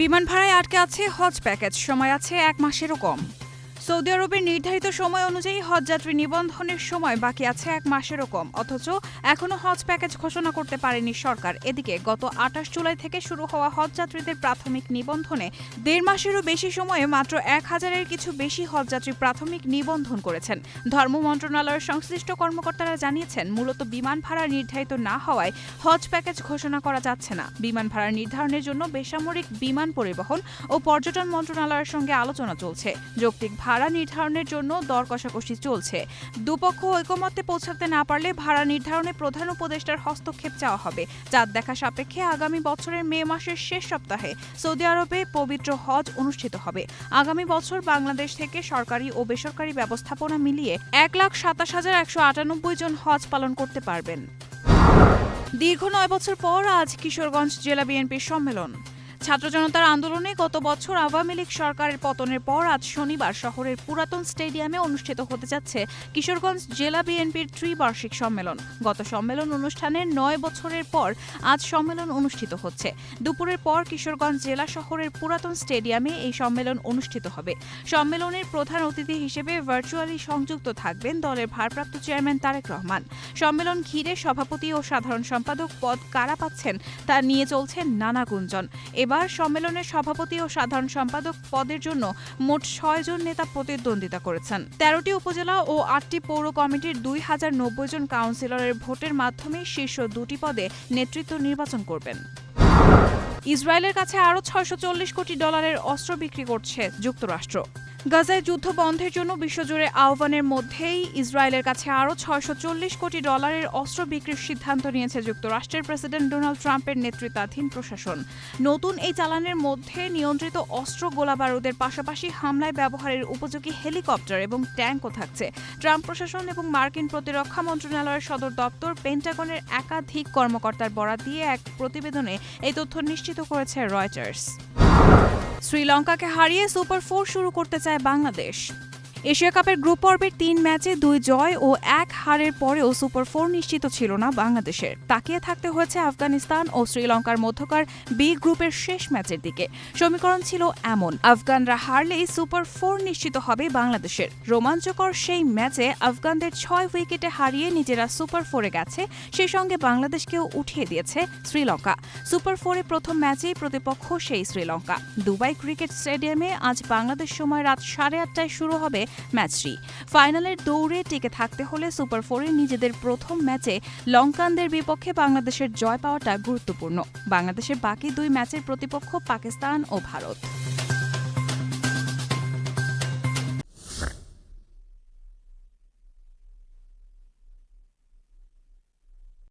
বিমান ভাড়ায় আটকে আছে হজ প্যাকেজ। সময় আছে এক মাসেরও কম। সৌদি আরবের নির্ধারিত সময় অনুযায়ী হজযাত্রী নিবন্ধনের সময় বাকি আছে এক মাসেরও কম। অথচ এখনও হজ প্যাকেজ ঘোষণা করতে পারেনি সরকার। এদিকে গত আঠাশ জুলাই থেকে শুরু হওয়া হজযাত্রীদের প্রাথমিক নিবন্ধনে দেড় মাসেরও বেশি সময়ে মাত্র এক হাজারের কিছু বেশি হজযাত্রী প্রাথমিক নিবন্ধন করেছেন। ধর্ম মন্ত্রণালয়ের সংশ্লিষ্ট কর্মকর্তারা জানিয়েছেন, মূলত বিমান ভাড়া নির্ধারিত না হওয়ায় হজ প্যাকেজ ঘোষণা করা যাচ্ছে না। বিমান ভাড়া নির্ধারণের জন্য বেসামরিক বিমান পরিবহন ও পর্যটন মন্ত্রণালয়ের সঙ্গে আলোচনা চলছে। যৌক্তিক ভাড়া নির্ধারণের জন্য দর কষাকষি চলছে। দুপক্ষ ঐকমত্যে পৌঁছাতে না পারলে ভাড়া নির্ধারণে প্রধান উপদেষ্টার হস্তক্ষেপ চাওয়া হবে চাঁদ দেখা সাপেক্ষে আগামী বছরের মে মাসের শেষ সপ্তাহে সৌদি আরবে পবিত্র হজ অনুষ্ঠিত হবে। আগামী বছর বাংলাদেশ থেকে সরকারি ও বেসরকারি ব্যবস্থাপনা মিলিয়ে এক লাখ সাতাশ হাজার একশো আটানব্বই জন হজ পালন করতে পারবেন। দীর্ঘ নয় বছর পর আজ কিশোরগঞ্জ জেলা বিএনপির সম্মেলন। ছাত্র জনতার আন্দোলনে গত বছর আওয়ামী লীগ সরকারের পতনের পর আজ শনিবার শহরের পুরাতন স্টেডিয়ামে অনুষ্ঠিত হতে যাচ্ছে কিশোরগঞ্জ জেলা বিএনপির ত্রিবার্ষিক সম্মেলন। গত সম্মেলন অনুষ্ঠানের নয় বছরের পর আজ সম্মেলন অনুষ্ঠিত হচ্ছে। দুপুরের পর কিশোরগঞ্জ জেলা শহরের পুরাতন স্টেডিয়ামে এই সম্মেলন অনুষ্ঠিত হবে। সম্মেলনের প্রধান অতিথি হিসেবে ভার্চুয়ালি সংযুক্ত থাকবেন দলের ভারপ্রাপ্ত চেয়ারম্যান তারেক রহমান। সম্মেলন ঘিরে সভাপতি ও সাধারণ সম্পাদক পদ কারা পাচ্ছেন তা নিয়ে চলছে নানা গুঞ্জন। এবার সম্মেলনের সভাপতি ও সাধারণ সম্পাদক পদের জন্য মোট ছয়জন নেতা প্রতিদ্বন্দ্বিতা করেছেন। তেরোটি উপজেলা ও আটটি পৌর কমিটির দুই হাজার নব্বই জন কাউন্সিলরের ভোটের মাধ্যমে শীর্ষ দুটি পদে নেতৃত্ব নির্বাচন করবেন। ইসরায়েলের কাছে আরও ছয়শো চল্লিশ কোটি ডলারের অস্ত্র বিক্রি করছে যুক্তরাষ্ট্র। গাজায় যুদ্ধ বন্ধের জন্য বিশ্বজুড়ে আহ্বানের মধ্যেই ইসরায়েলের কাছে আরও ছয়শো চল্লিশ কোটি ডলারের অস্ত্র বিক্রির সিদ্ধান্ত নিয়েছে যুক্তরাষ্ট্রের প্রেসিডেন্ট ডোনাল্ড ট্রাম্পের নেতৃত্বাধীন প্রশাসন। নতুন এই চালানের মধ্যে নিয়ন্ত্রিত অস্ত্র গোলাবারুদের পাশাপাশি হামলায় ব্যবহারের উপযোগী হেলিকপ্টার এবং ট্যাঙ্কও থাকছে। ট্রাম্প প্রশাসন এবং মার্কিন প্রতিরক্ষা মন্ত্রণালয়ের সদর দপ্তর পেন্টাগনের একাধিক কর্মকর্তার বরাত দিয়ে এক প্রতিবেদনে এই তথ্য নিশ্চিত করেছে রয়টার্স। শ্রীলঙ্কাকে হারিয়ে সুপার ফোর শুরু করতে চায় বাংলাদেশ। এশিয়া কাপের গ্রুপ পর্বের তিন ম্যাচে দুই জয় ও এক হারের পরেও সুপার ফোর নিশ্চিত ছিল না বাংলাদেশের। তাকিয়ে থাকতে হয়েছে আফগানিস্তান ও শ্রীলঙ্কার মধ্যকার বি গ্রুপের শেষ ম্যাচের দিকে। সমীকরণ ছিল এমন, আফগানরা হারলেই সুপার ফোর নিশ্চিত হবে বাংলাদেশের। রোমাঞ্চকর সেই ম্যাচে আফগানদের ছয় উইকেটে হারিয়ে নিজেরা সুপার ফোরে গেছে, সেই সঙ্গে বাংলাদেশকেও উঠিয়ে দিয়েছে শ্রীলঙ্কা। সুপার ফোরে প্রথম ম্যাচেই প্রতিপক্ষ সেই শ্রীলঙ্কা। দুবাই ক্রিকেট স্টেডিয়ামে আজ বাংলাদেশ সময় রাত সাড়ে আটটায় শুরু হবে ম্যাচটি ফাইনালের দৌড়ে টিকে থাকতে হলে সুপার ফোরে নিজেদের প্রথম ম্যাচে লঙ্কানদের বিপক্ষে বাংলাদেশের জয় পাওয়াটা গুরুত্বপূর্ণ। বাংলাদেশের বাকি দুই ম্যাচের প্রতিপক্ষ পাকিস্তান ও ভারত।